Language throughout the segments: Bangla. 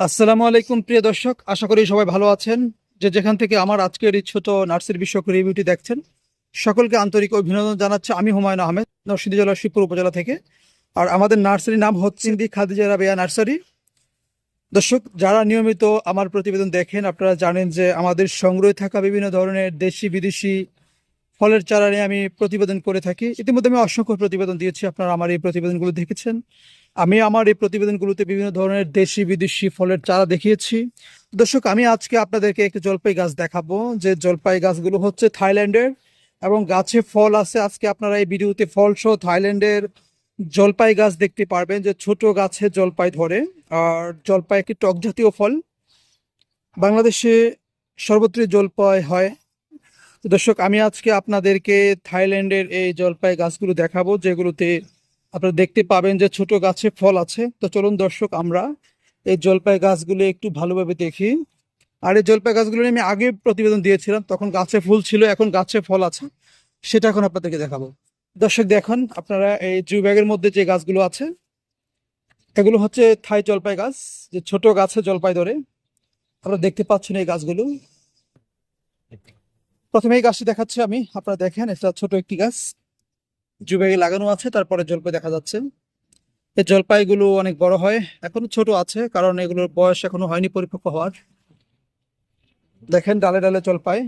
আসসালামু আলাইকুম, প্রিয় দর্শক। আশা করি সবাই ভালো আছেন। যে যেখান থেকে আমার আজকের এই ছোট নার্সের বিষয়ক রিভিউটি দেখছেন, সকলকে আন্তরিক অভিনন্দন জানাচ্ছে। আমি হুমায়ুন আহমেদ, নরসিংদী জেলার শিবপুর উপজেলা থেকে। আর আমাদের নার্সারির নাম হচ্ছে দি খাদিজা রাবেয়া নার্সারি। দর্শক, যারা নিয়মিত আমার প্রতিবেদন দেখেন, আপনারা জানেন যে আমাদের সংগ্রহে থাকা বিভিন্ন ধরনের দেশি, বিদেশি ফলের চারা নিয়ে আমি প্রতিবেদন করে থাকি। ইতিমধ্যে আমি অসংখ্য প্রতিবেদন দিয়েছি, আপনারা আমার এই প্রতিবেদনগুলো দেখেছেন। আমি আমার এই প্রতিবেদনগুলোতে বিভিন্ন ধরনের দেশি বিদেশি ফলের চারা দেখিয়েছি। দর্শক, আমি আজকে আপনাদেরকে একটি জলপাই গাছ দেখাবো। যে জলপাই গাছগুলো হচ্ছে থাইল্যান্ডের এবং গাছে ফল আছে। আজকে আপনারা এই ভিডিওতে ফল সহ থাইল্যান্ডের জলপাই গাছ দেখতে পারবেন যে ছোট গাছে জলপাই ধরে। আর জলপাই একটি টক জাতীয় ফল। বাংলাদেশে সর্বত্রই জলপাই হয়। দর্শক, আমি আজকে আপনাদেরকে থাইল্যান্ডের এই জলপাই গাছগুলো দেখাবো, যেগুলোতে আপনারা দেখতে পাবেন যে ছোট গাছে ফল আছে। তো চলুন দর্শক, আমরা এই জলপাই গাছগুলো একটু ভালোভাবে দেখি। আর এই জলপাই গাছগুলো আমি আগে প্রতিবেদন দিয়েছিলাম, তখন গাছে ফুল ছিল, এখন গাছে ফল আছে। সেটা এখন আপনাদেরকে দেখাবো। দর্শক, দেখুন, আপনারা এই জু ব্যাগের মধ্যে যে গাছগুলো আছে, এগুলো হচ্ছে থাই জলপাই গাছ, যে ছোট গাছে জলপাই ধরে। আপনারা দেখতে পাচ্ছেন এই গাছগুলো। প্রথমে এই গাছটি দেখাচ্ছি আমি, আপনারা দেখেন, এটা ছোট একটি গাছ। জুবেগে লাগানো আছে, তারপরে জলপাই দেখা যাচ্ছে। এই জলপাইগুলো অনেক বড় হয়, এখনও ছোট আছে, কারণ এগুলোর বয়স এখনও হয়নি পরিপক্ক হওয়ার। দেখেন ডালে ডালে জলপাই।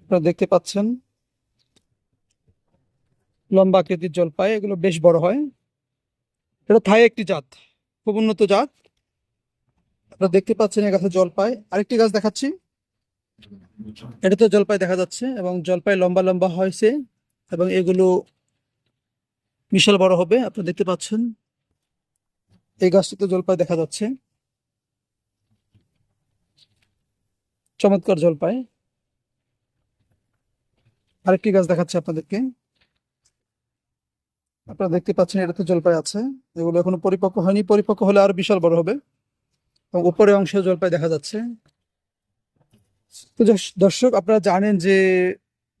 আপনারা দেখতে পাচ্ছেন। লম্বা আকৃতির জলপাই, এগুলো বেশ বড় হয়। এটা থাই একটি জাত, খুব উন্নত জাত। আপনারা দেখতে পাচ্ছেন এই গাছে জলপাই। আরেকটি গাছ দেখাচ্ছি। এটাতে জলপাই দেখা যাচ্ছে এবং জলপাই লম্বা লম্বা হয়েছে এবং এগুলো বিশাল বড় হবে, আপনারা দেখতে পাচ্ছেন। এই গাছটিতে জলপাই দেখা যাচ্ছে। চমৎকার জলপাই। আরেকটি গাছ দেখাচ্ছে আপনাদেরকে। আপনারা দেখতে পাচ্ছেন এটাতে জলপাই আছে। এগুলো এখনও পরিপক্ক হয়নি। পরিপক্ক হলে আরও বিশাল বড় হবে। এবং উপরে অংশে জলপাই দেখা যাচ্ছে। তো দর্শক, আপনারা জানেন যে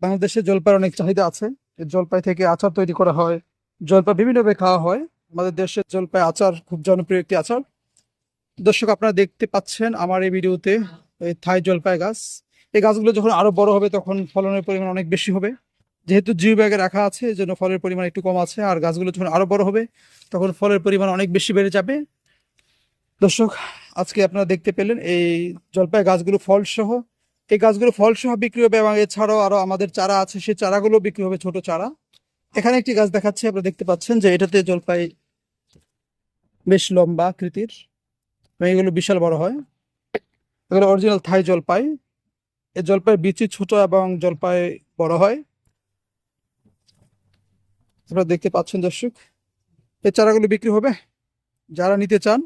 বাংলাদেশে জলপাইয়ের অনেক চাহিদা আছে। জলপাই থেকে আচার তৈরি করা হয়। জলপাই বিভিন্নভাবে খাওয়া হয়। আমাদের দেশের জলপাই আচার খুব জনপ্রিয় একটি আচার। দর্শক, আপনারা দেখতে পাচ্ছেন আমার এই ভিডিওতে এই থাই জলপাই গাছ। এই গাছগুলো যখন আরও বড় হবে, তখন ফলনের পরিমাণ অনেক বেশি হবে। যেহেতু জিও ব্যাগে রাখা আছে, এই জন্য ফলের পরিমাণ একটু কম আছে। আর গাছগুলো যখন আরও বড় হবে, তখন ফলের পরিমাণ অনেক বেশি বেড়ে যাবে। দর্শক, আজকে আপনারা দেখতে পেলেন এই জলপাই গাছগুলো ফল সহ এই গাছগুলো ফলসহ বিক্রি হবে এবং এছাড়াও আরও আমাদের চারা আছে, সেই চারাগুলো বিক্রি হবে ছোট চারা। এখানে একটি গাছ দেখাচ্ছে, আপনারা দেখতে পাচ্ছেন যে এটাতে জলপাই বেশ লম্বা আকৃতির এগুলো বিশাল বড় হয়। এগুলো অরিজিনাল থাই জলপাই। এই জলপাই বিচি ছোট এবং জলপাই বড় হয়। আপনারা দেখতে পাচ্ছেন দর্শক, এই চারাগুলো বিক্রি হবে। যারা নিতে চান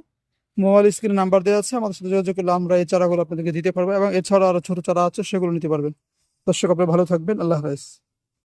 মোবাইল স্ক্রিনে নাম্বার দেওয়া আছে, আমাদের সাথে যোগাযোগ করলে আমরা এই চারাগুলো আপনাদেরকে দিতে পারব এবং এছাড়া আরও ছোট চারা আছে, সেগুলো নিতে পারবেন। দর্শক, আপনি ভালো থাকবেন। আল্লাহ হাফেজ।